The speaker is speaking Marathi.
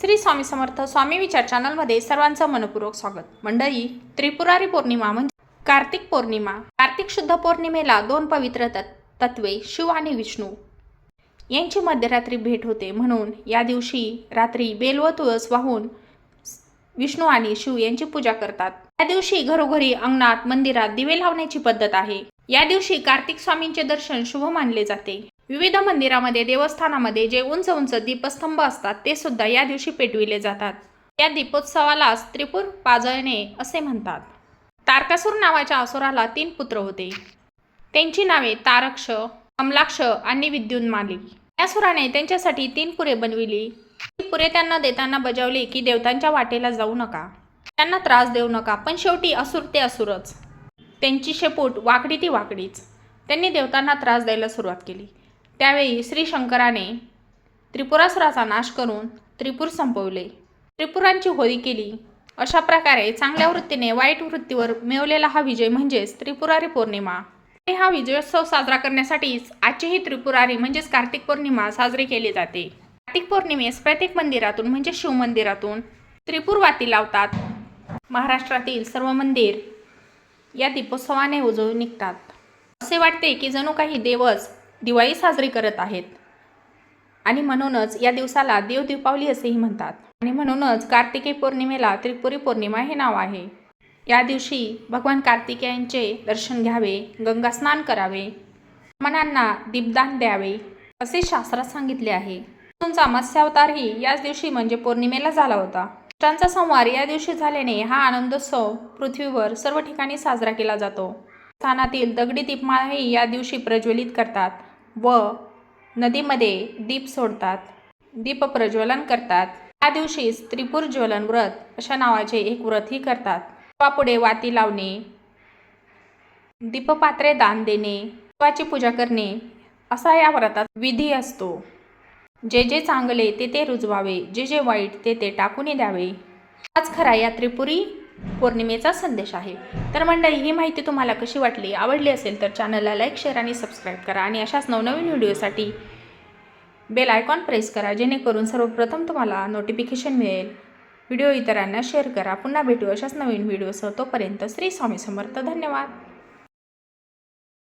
श्री स्वामी समर्थ स्वामी विचार चॅनलमध्ये सर्वांचं मनपूर्वक स्वागत. मंडळी त्रिपुरारी पौर्णिमा म्हणजे कार्तिक पौर्णिमा. कार्तिक शुद्ध पौर्णिमेला दोन पवित्र तत् तत्वे शिव आणि विष्णू. यांची मध्यरात्री भेट होते म्हणून या दिवशी रात्री बेल व तुळस वाहून विष्णू आणि शिव यांची पूजा करतात. या दिवशी घरोघरी अंगणात मंदिरात दिवे लावण्याची पद्धत आहे. या दिवशी कार्तिक स्वामींचे दर्शन शुभ मानले जाते. विविध मंदिरामध्ये देवस्थानामध्ये जे उंच उंच दीपस्तंभ असतात ते सुद्धा या दिवशी पेटविले जातात. या दीपोत्सवालाच त्रिपुर पाजळणे असे म्हणतात. तारकासूर नावाच्या असुराला तीन पुत्र होते. त्यांची नावे तारक्ष कमलाक्ष आणि विद्युन्माली या सुराने त्यांच्यासाठी तीन पुरे बनविली. ती पुरे त्यांना देताना बजावले की देवतांच्या वाटेला जाऊ नका. त्यांना त्रास देऊ नका पण शेवटी असुर ते असुरच. त्यांची शेपूट वाकडी ती वाकडीच. त्यांनी देवतांना त्रास द्यायला सुरुवात केली. त्यावेळी श्री शंकराने त्रिपुरासुराचा नाश करून त्रिपूर संपवले. त्रिपुरांची होळी केली. अशा प्रकारे चांगल्या वृत्तीने वाईट वृत्तीवर मिळवलेला हा विजय म्हणजेच त्रिपुरारी पौर्णिमा. आणि हा विजयोत्सव साजरा करण्यासाठीच आजची ही त्रिपुरारी म्हणजेच कार्तिक पौर्णिमा साजरी केली जाते. कार्तिक पौर्णिमेस प्रत्येक मंदिरातून म्हणजे शिवमंदिरातून त्रिपुरवाती लावतात. महाराष्ट्रातील सर्व मंदिर या दीपोत्सवाने उजळून निघतात. असे वाटते की जणू काही देवच दिवाळी साजरी करत आहेत. आणि म्हणूनच या दिवसाला देव दीपावली असेही म्हणतात. आणि म्हणूनच कार्तिकी पौर्णिमेला त्रिपुरी पौर्णिमा हे नाव आहे. या दिवशी भगवान कार्तिकेयांचे दर्शन घ्यावे गंगा स्नान करावे मनांना दीपदान द्यावे असे शास्त्रात सांगितले आहे. तुमचा मत्स्यावतारही याच दिवशी म्हणजे पौर्णिमेला झाला होता. अष्टांचा संवार या दिवशी झाल्याने हा आनंदोत्सव पृथ्वीवर सर्व ठिकाणी साजरा केला जातो. स्थानातील दगडी दीपमाळाही या दिवशी प्रज्वलित करतात. व नदीमध्ये दीप सोडतात. दीप प्रज्वलन करतात. त्या दिवशीच त्रिपुर ज्वलन व्रत अशा नावाचे एक व्रतही करतात. पुढे वाती लावणे दीपपात्रे दान देणे देवाची पूजा करणे असा या व्रतात विधी असतो. जे जे चांगले ते ते रुजवावे जे जे वाईट ते ते टाकून द्यावे. हाच खरा या त्रिपुरी पौर्णिमेचा संदेश आहे. तर मंडळी ही माहिती तुम्हाला कशी वाटली आवडली असेल तर चॅनलला लाईक शेअर आणि सबस्क्राईब करा आणि अशाच नवनवीन व्हिडिओसाठी बेल आयकॉन प्रेस करा जेणेकरून सर्वप्रथम तुम्हाला नोटिफिकेशन मिळेल. व्हिडिओ इतरांना शेअर करा. पुन्हा भेटू अशाच नवीन व्हिडिओसह तोपर्यंत श्री स्वामी समर्थ. धन्यवाद.